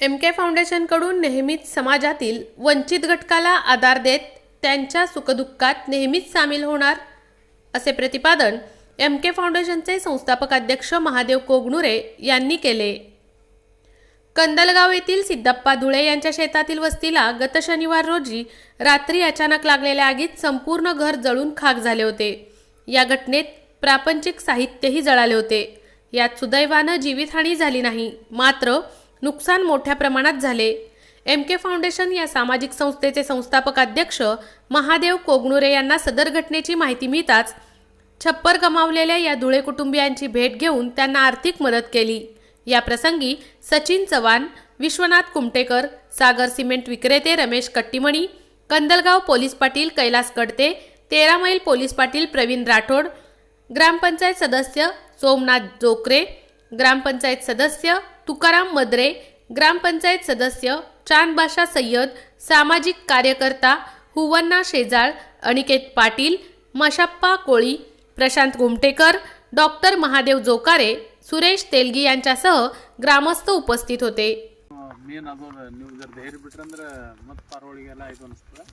M के फाउंडेशनकडून नेहमीच समाजातील वंचित घटकाला आधार देत त्यांच्या सुखदुःखात नेहमीच सामील होणार असे प्रतिपादन एम के फाउंडेशनचे संस्थापक अध्यक्ष महादेव कोगनुरे यांनी केले. कंदलगाव येथील सिद्धप्पा धुळे यांच्या शेतातील वस्तीला गत शनिवार रोजी रात्री अचानक लागलेल्या आगीत संपूर्ण घर जळून खाक झाले होते. या घटनेत प्रापंचिक साहित्यही जळाले होते. यात सुदैवानं जीवितहानी झाली नाही मात्र नुकसान मोठ्या प्रमाणात झाले. एम के फाउंडेशन या सामाजिक संस्थेचे संस्थापक अध्यक्ष महादेव कोगणुरे यांना सदर घटनेची माहिती मिळताच छप्पर गमावलेल्या या धुळे कुटुंबियांची भेट घेऊन त्यांना आर्थिक मदत केली. या प्रसंगी सचिन चव्हाण विश्वनाथ कुमटेकर सागर सिमेंट विक्रेते रमेश कट्टीमणी कंदलगाव पोलीस पाटील कैलास कडते तेरा मैल पोलीस पाटील प्रवीण राठोड ग्रामपंचायत सदस्य सोमनाथ जोकरे ग्रामपंचायत सदस्य तुकाराम मद्रे ग्रामपंचायत सदस्य चांदबाशा सय्यद सामाजिक कार्यकर्ता हुवन्ना शेजाळ अनिकेत पाटील मशाप्पा कोळी प्रशांत घुमटेकर डॉक्टर महादेव जोकारे सुरेश तेलगी यांच्यासह ग्रामस्थ उपस्थित होते ಮೇನ್ ಅದು ನೀವು ಜರ ಧೈರ್ಯ ಬಿಟ್ರಂದ್ರೆ ಮತ್ತೆ ಪಾರೋಳಿಗೆಲ್ಲ ಆಯ್ತು ಅನಿಸ್ತದೆ